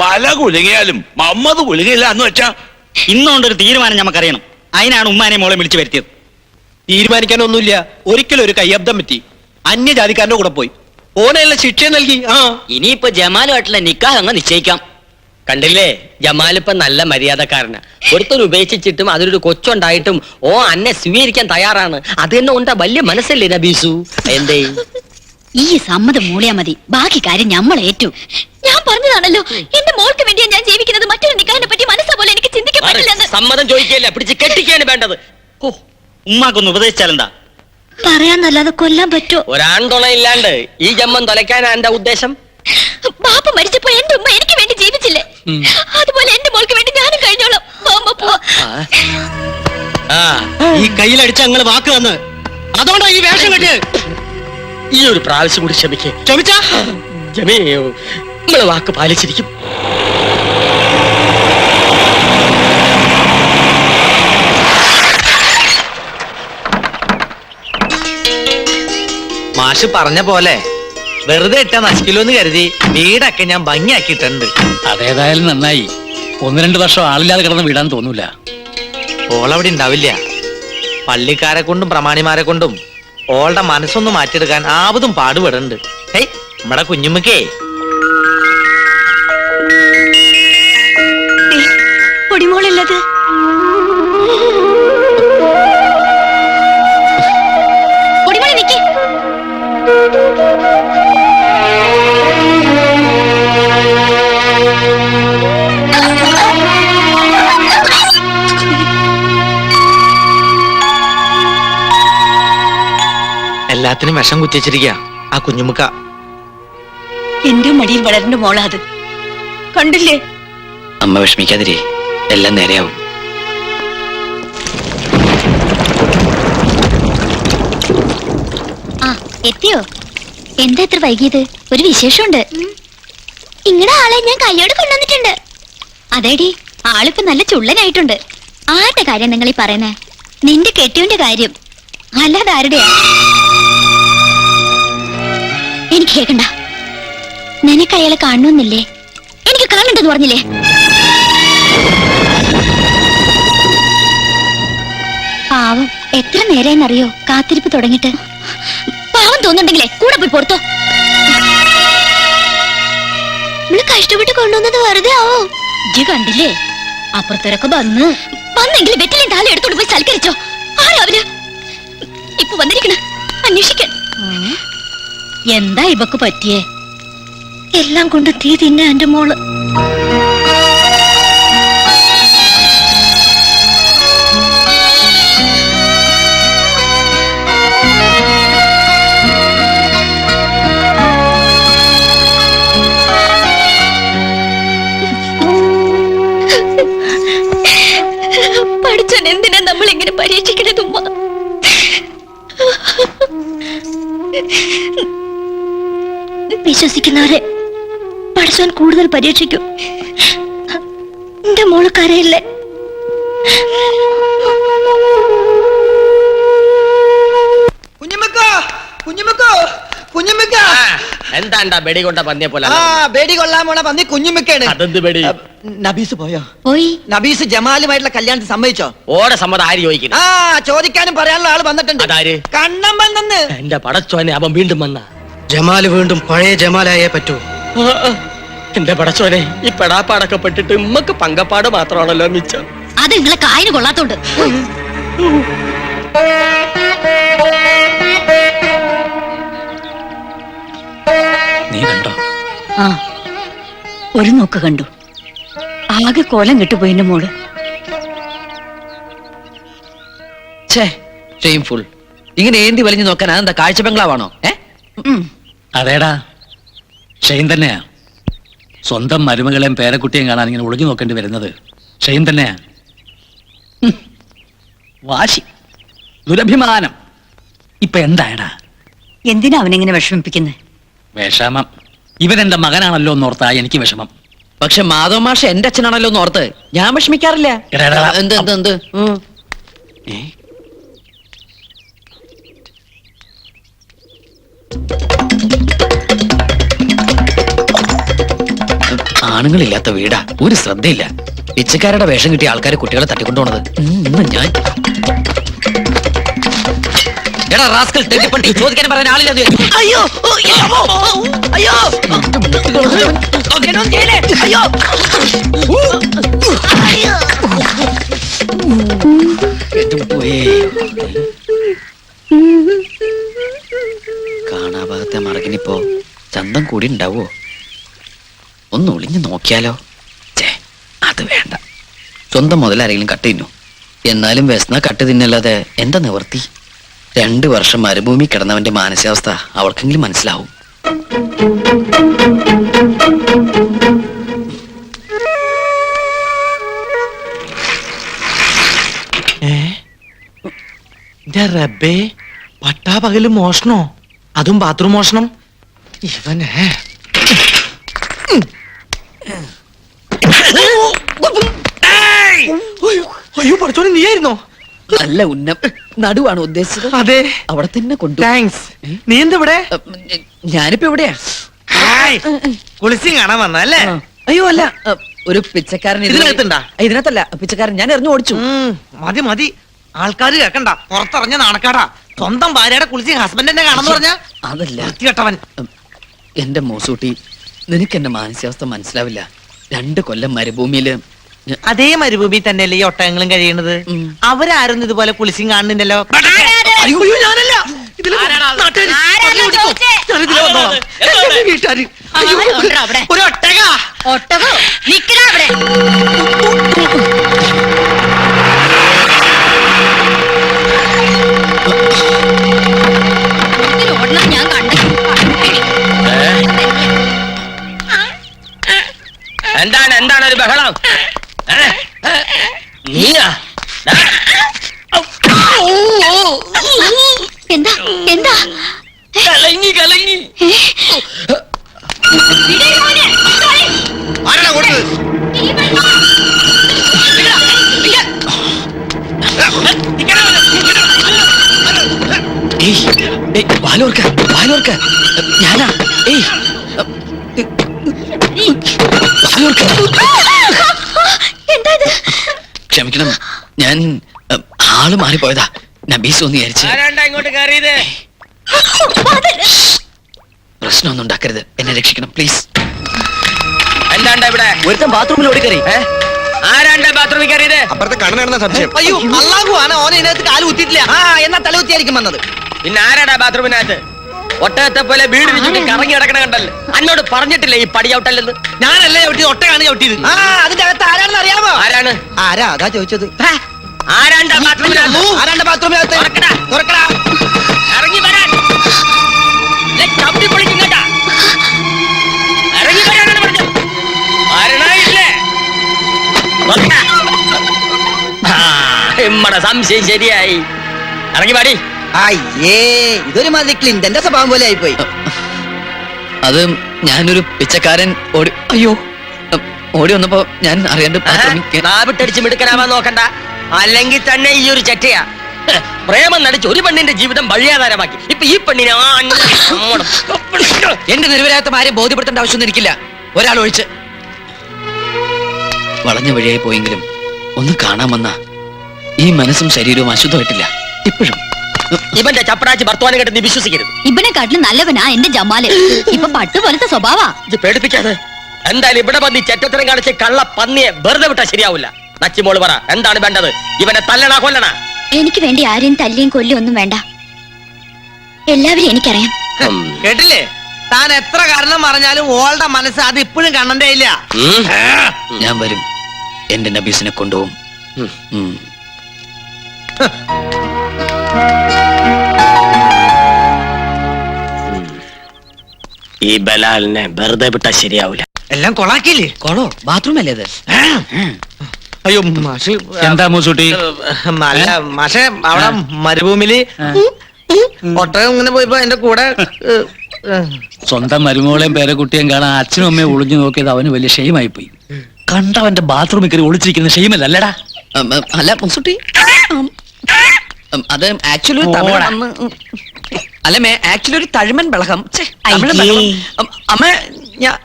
പല കുലുങ്ങിയാലും മമ്മത് കുലുങ്ങില്ല എന്ന് വെച്ചാ ഇന്നുകൊണ്ടൊരു തീരുമാനം നമുക്കറിയണം. അതിനാണ് ഉമ്മാനെ മോളെ വിളിച്ചു വരുത്തിയത്. തീരുമാനിക്കാനൊന്നുമില്ല. ഒരിക്കലും ഒരു കയ്യബ്ദം പറ്റി. അന്യജാതിക്കാരന്റെ കൂടെ പോയി. ഓനെല്ലാം ശിക്ഷ നൽകി. ആ. ഇനിയിപ്പോ ജമാലുമായിട്ടുള്ള നിക്കാഹ് അങ്ങ് നിശ്ചയിക്കാം. കണ്ടില്ലേ? ജമാലിപ്പം നല്ല മര്യാദക്കാരന്. ഒരുത്തൻ ഉപേക്ഷിച്ചിട്ടും അതിലൊരു കൊച്ചുണ്ടായിട്ടും ഓ അന്നെ സ്വീകരിക്കാൻ തയ്യാറാണ്. അത് തന്നെ ഉണ്ടാ വലിയ മനസ്സല്ലേ നബീസു? എന്തേ? ഈ സമ്മതം മൂളിയാ മതി. ബാക്കി കാര്യം നമ്മൾ ഏറ്റു. ഞാൻ പറഞ്ഞതാണല്ലോ. എന്റെ മോൾക്ക് വേണ്ടിയാ ഞാൻ ജീവിക്കുന്നത്. മറ്റൊരു നിക്കാഹിനെ പറ്റി മനസ്സാ പോലെ എനിക്ക് ചിന്തിക്കാൻ പറ്റില്ല സമ്മതം ചോദിക്കല്ല പിടിച്ച് കെട്ടിക്കാണ് വേണ്ടത്. ഓ ഉമ്മാക്കൊന്ന് ഉപദേശിച്ചാലെന്താ? പറയാന്നല്ലാതെ കൊല്ലാൻ പറ്റോ ഒരാണ്ടോണ ഇല്ലാണ്ട് ഈ ജമ്മം തൊലയ്ക്കാനാ എന്റെ ഉദ്ദേശം? ബാപ്പ മരിച്ചപ്പോ എന്റെ ഉമ്മ എനിക്ക് വേണ്ടി ജീവിച്ചില്ലേ? അതുപോലെ എന്റെ മോൾക്ക് വേണ്ടി ഞാനും കഴിഞ്ഞോളാം. പോവുമ്പോ പോ ആ. ഈ കയ്യിലടിച്ച ഞങ്ങൾ വാക്ക് തന്ന്. അതുകൊണ്ടാ ഈ വേഷം കെട്ടിയത് ഈ ഒരു പ്രാവശ്യം കൂടി ക്ഷമിക്കേ. ക്ഷമിച്ചാ? ജമീ നമ്മളെ വാക്ക് പാലിച്ചിരിക്കും. മാഷ് പറഞ്ഞ പോലെ വെറുതെ ഇട്ട നശിക്കില്ലോന്ന് കരുതി വീടൊക്കെ ഞാൻ ഭംഗിയാക്കിയിട്ടുണ്ട്. അതേതായാലും നന്നായി. ഒന്ന് രണ്ട് വർഷം ആളില്ലാതെ കിടന്ന് വീടാൻ തോന്നൂല. ഓളവിടെ ഉണ്ടാവില്ല. പള്ളിക്കാരെ കൊണ്ടും പ്രമാണിമാരെ കൊണ്ടും ഓളുടെ മനസ്സൊന്ന് മാറ്റിയെടുക്കാൻ ആവതും പാടുപെടുന്നുണ്ട് ഹേയ് നമ്മടെ കുഞ്ഞുമ്മക്കേ. പൊടിമോളുള്ളത് പൊടിമോളെ നിക്ക്. എല്ലാത്തിനും വിഷം കുത്തിച്ചിരിക്ക ആ കുഞ്ഞുമുക്ക. എന്റെ മടിയിൽ വളരണ്ട മോളാ അത്. കണ്ടില്ലേ? അമ്മ വിഷമിക്കാതിരി എല്ലാം നേരെയാവും. ആ എത്തിയോ? എന്താ ഇത്ര വൈകിയത്? ഒരു വിശേഷമുണ്ട്. ഇങ്ങടെ ആളെ ഞാൻ കയ്യോട് കൊണ്ടുവന്നിട്ടുണ്ട്. അതേടി ആളിപ്പോ നല്ല ചുള്ളനായിട്ടുണ്ട്. ആരുടെ കാര്യം നിങ്ങൾ ഈ പറയുന്നേ? നിന്റെ കെട്ടിയോന്റെ കാര്യം. അല്ലാതെ ആരുടെയാ? എനിക്ക് കേൾക്കണ്ട. നിനക്ക് അയാളെ കാണണമെന്നില്ലേ? എനിക്ക് കാണണ്ടെന്ന് പറഞ്ഞില്ലേ? പാവം എത്ര നേരെന്നറിയോ കാത്തിരിപ്പ് തുടങ്ങിട്ട് പാവം തോന്നുന്നുണ്ടെങ്കിലേ കൂടെ പോയി പുറത്തോ. നമ്മൾ കഷ്ടപ്പെട്ട് കൊണ്ടുവന്നത് വെറുതെ ആവോ? ഇജ്ജ് കണ്ടില്ലേ? അപ്പുറത്തൊരൊക്കെ വന്ന്. വന്നെങ്കിൽ വെറ്റിലെ താലം എടുത്തോണ്ട് പോയി സൽക്കരിച്ചോ. ആരാ അവർ? ഇപ്പൊ വന്നിരിക്കണ. അന്വേഷിക്കാൻ. എന്താ ഇവക്ക് പറ്റിയേ? എല്ലാം കൊണ്ട് തീ തിന്നെ എന്റെ മോൾ. വിശ്വസിക്കുന്നവരെ പഠിച്ചാൻ കൂടുതൽ പരീക്ഷിക്കും. എന്റെ മോൾ കരയില്ലേ? എന്താണ്ടാ ബെടി കൊണ്ട പന്നിയെ പോലെ ആ ബേടി കൊള്ളാൻ പോണ പന്നി കുഞ്ഞുമുക്കാണ് അതെന്ത് ബെടി? നബീസ് പോയോ? പോയി. നബീസ് ജമാലുമായിട്ടുള്ള കല്യാണത്തിന് സമ്മതിച്ചോ? ഓടെ സമ്മതം ആര് ചോദിക്കുന്നു? ആ ചോദിക്കാനും പറയാനുള്ള ആൾ വന്നിട്ടുണ്ട്. കണ്ണമ്മൻ എന്റെ പടച്ചോനെ അവൻ വീണ്ടും വന്ന. ജമാൽ വീണ്ടും പഴയ ജമാലായേ പറ്റൂ. എന്റെ പടച്ചോനെ ഈ പെടാപ്പാടൊക്കെ പെട്ടിട്ട് ഉമ്മക്ക് പങ്കപ്പാട് മാത്രമാണല്ലോ മിച്ചം. അത് നിങ്ങളെ കായന് കൊള്ളാത്തോണ്ട്. നീ കണ്ടോ? ആ ഒരു നോക്ക് കണ്ടു. ആകെ കോലം കെട്ടുപോയിന്റെ മോൾ. ഛേ ഷെയിംഫുൾ ഇങ്ങനെ ഏന്തി വലിഞ്ഞു നോക്കാൻ അതെന്താ കാഴ്ച ബംഗ്ലാവാണോ? ഏ. അതേടാ. ഷെയിൻ തന്നെയാ. സ്വന്തം മരുമകളെയും പേരക്കുട്ടിയും കാണാൻ ഇങ്ങനെ ഒളിഞ്ഞു നോക്കേണ്ടി വരുന്നത്. ഷെയിൻ തന്നെയാ. വാശി. ദുരഭിമാനം. ഇപ്പൊ എന്തായടാ? എന്തിനാ അവനെങ്ങനെ വിഷമിപ്പിക്കുന്നത് വിഷമം. ഇവൻ എന്റെ മകനാണല്ലോ എന്നോർത്താ എനിക്ക് വിഷമം. പക്ഷെ മാധവ മാഷ എന്റെ അച്ഛനാണല്ലോ എന്ന് ഓർത്ത് ഞാൻ വിഷമിക്കാറില്ല. എടാ, എടാ, എടാ. എന്ത് എന്ത് എന്ത്? ഉം. ആണുങ്ങളില്ലാത്ത വീടാ. ഒരു ശ്രദ്ധയില്ല. പിച്ചക്കാരുടെ വേഷം കിട്ടിയ ആൾക്കാരെ കുട്ടികളെ തട്ടിക്കൊണ്ടുപോണത്. ഞാൻ. എടാ ചോദിക്കാൻ അയ്യോ അയ്യോ. കാണാഭാഗത്തെ മറകിനിപ്പോ ചന്തം കൂടി ഉണ്ടാവോ? ഒന്ന് ഒളിഞ്ഞു നോക്കിയാലോ? ചേ അത് വേണ്ട. സ്വന്തം മുതലാരെങ്കിലും കട്ട് തിന്നു. എന്നാലും വ്യസന കട്ട് തിന്നല്ലാതെ എന്താ നിവർത്തി രണ്ടു വർഷം മരുഭൂമി കിടന്നവന്റെ മാനസികാവസ്ഥ അവൾക്കെങ്കിലും മനസ്സിലാവും. റബ്ബേ പട്ടാ പകൽ മോഷണോ? അതും ബാത്റൂം മോഷണം? ഇവനെ. അയ്യോ പഠിച്ചോനെ നീയായിരുന്നോ? നല്ല ഉന്നം. നടുവാണ് ഉദ്ദേശിച്ചത്? അതെ. അവിടെ തന്നെ കൊണ്ടു. താങ്ക്സ് നീ എന്താ ഇവിടെ ഞാനിപ്പോ എവിടെയാ? കുളിച്ചും കാണാൻ വന്നല്ലേ അയ്യോ അല്ല. ഒരു പിച്ചക്കാരൻ ഇതിനകത്തുണ്ടാ? ഇതിനകത്തല്ല. പിച്ചക്കാരൻ ഞാൻ എറിഞ്ഞു ഓടിച്ചു. മതി മതി. ആൾക്കാർ കേക്കണ്ട. പുറത്തിറങ്ങിയ നാണക്കാടാ. സ്വന്തം ഭാര്യയുടെ കുളിച്ച് ഹസ്ബൻഡിനെ കാണാന്ന് പറഞ്ഞ? അതല്ല. വൃത്തികെട്ടവൻ. എന്റെ മോസൂട്ടി നിനക്ക് എന്റെ മാനസികാവസ്ഥ മനസ്സിലാവില്ല. രണ്ട് കൊല്ലം മരുഭൂമിയിൽ അതേ മരുഭൂമി തന്നെയല്ലേ ഈ ഒട്ടകങ്ങളും കഴിയണത്. അവരാരും ഇതുപോലെ കുളിച്ചും കാണുന്നില്ലല്ലോ അയ്യോ, അയ്യോ, നിക്കടാ ഇതിൽ ഏയ്, ഏയ്, വാലോർക്ക വാലോർക്ക ഞാനാ ഏയ്. ഇത്? ക്ഷമിക്കണം ഞാൻ ആൾ മാറിപ്പോയതാ. നബീസ് ഒന്ന് വിചാരിച്ചു ഇങ്ങോട്ട് കയറിയത്? പ്രശ്നമൊന്നും ഉണ്ടാക്കരുത്. എന്നെ രക്ഷിക്കണം പ്ലീസ് എന്താണ്ട ഇവിടെ? ഒരുത്തൻ ബാത്റൂമിൽ ഓടിക്കറി? ആരാണ്ടാ ബാത്റൂമിൽ കയറിയത്? അപ്പുറത്തെ കണ്ണനാണെന്ന സംശയം. അയ്യോ ഓനെ ഇതിനകത്ത് കാൽ കുത്തിയിട്ടില്ല. ആ എന്നാ വന്നത്? പിന്നെ ആരാടാ ബാത്റൂമിനകത്ത്? ഒട്ടകത്തെ പോലെ വീട് വിരിച്ചിട്ട് കറങ്ങി കിടക്കണ കണ്ടല്ലോ? അന്നോട് പറഞ്ഞിട്ടില്ല ഈ പടി ചവിട്ടല്ലെന്ന്? ഞാനല്ലേ ഒട്ടകാണ് ചവിട്ടിയത്. ആ അതിന്റെ അകത്ത് ആരാണെന്ന് അറിയാമോ? ആരാണ്? ആരാ? അതാ ചോദിച്ചത്. ആരാണ്ടാ ബാത്റൂമിനകത്ത്? ആരാണ്ട് ബാത്റൂമിനകത്ത്? ഇമ്മടെ സംശയം ശരിയായി. ഇറങ്ങി പാടി. അയ്യേ ഇതൊരു മാതിരി ക്ലിന്റന്റെ സ്വഭാവം പോലെ ആയിപ്പോയി. അത് ഞാനൊരു പിച്ചക്കാരൻ ഓടി അയ്യോ ഓടി വന്നപ്പോ ഞാൻ അറിയാണ്ട് നാവിട്ടടിച്ച് മിടുക്കനാവാൻ നോക്കണ്ട. അല്ലെങ്കിൽ തന്നെ ഈ ഒരു ചട്ടിയാ പ്രേമം നടിച്ച് ഒരു പെണ്ണിന്റെ ജീവിതം വഴിയാധാരമാക്കി. ഇപ്പൊ ഈ പെണ്ണിനെ. എന്റെ നിരപരാധിത്വം ആരെയും ബോധ്യപ്പെടുത്തേണ്ട ആവശ്യമൊന്നും എനിക്കില്ല. ഒരാൾ ഒഴിച്ച്. വളഞ്ഞ വഴിയായി പോയെങ്കിലും ഒന്ന് കാണാൻ വന്ന ഈ മനസ്സും ശരീരവും അശുദ്ധമായിട്ടില്ല. ഇപ്പോഴും. ഇവന്റെ ചപ്പടാച്ചി ഭർത്താവിനെ കേട്ട് നീ വിശ്വസിക്കരുത്. ഇവനെ കാട്ടിലും നല്ലവനാ എന്റെ ജമാൽ. ഇപ്പൊ പട്ട് പോലത്തെ സ്വഭാവാ. ഇത് പേടിപ്പിക്കാതെ. എന്തായാലും ഇവിടെ വന്ന് ഈ ചെറ്റത്തരം കാണിച്ച് കള്ള പന്നിയെ വെറുതെ വിട്ടാ ശരിയാവില്ല. നച്ചിമോൾ പറ എന്താണ് വേണ്ടത്? ഇവനെ തല്ലണ കൊല്ലണ? എനിക്ക് വേണ്ടി ആരെയും തല്ലിയും കൊല്ലിയും ഒന്നും വേണ്ട. എല്ലാവരും എനിക്കറിയാം. കേട്ടില്ലേ? താൻ എത്ര കാരണം പറഞ്ഞാലും ഓളുടെ മനസ്സ് അത് ഇപ്പോഴും കണ്ണന്റെ ഇല്ല ഞാൻ വരും. എന്റെ നബീസിനെ കൊണ്ടുപോകും. ഈ ബലാലിനെ വെറുതെ വിട്ടാ ശരിയാവൂല. എല്ലാം കൊളാക്കില്ലേ കൊളോ ബാത്റൂം അല്ലേ അത് അയ്യോ മാഷ് എന്താ മൂസൂട്ടി? നല്ല മാഷെ അവിടെ മരുഭൂമിയിൽ ഒട്ടകം ഇങ്ങനെ പോയപ്പോ എന്റെ കൂടെ സ്വന്തം മരുമകളെയും മരുമോളെയും പേരക്കുട്ടിയും കാണാൻ അച്ഛനും അമ്മയും ഒളിഞ്ഞു നോക്കിയത് അവന് വലിയ ഷെയിമായി പോയി കണ്ടവന്റെ ബാത്റൂമിൽ കയറി ഒളിച്ചിരിക്കുന്ന ഷെയിമല്ലല്ലടാ അല്ല മുൻസുട്ടി ഉം, അത് ആക്ച്വലി അല്ല മേ ആക്ച്വലി ഒരു തഴുമൻ തമിഴൻ അമ്മ ഞാൻ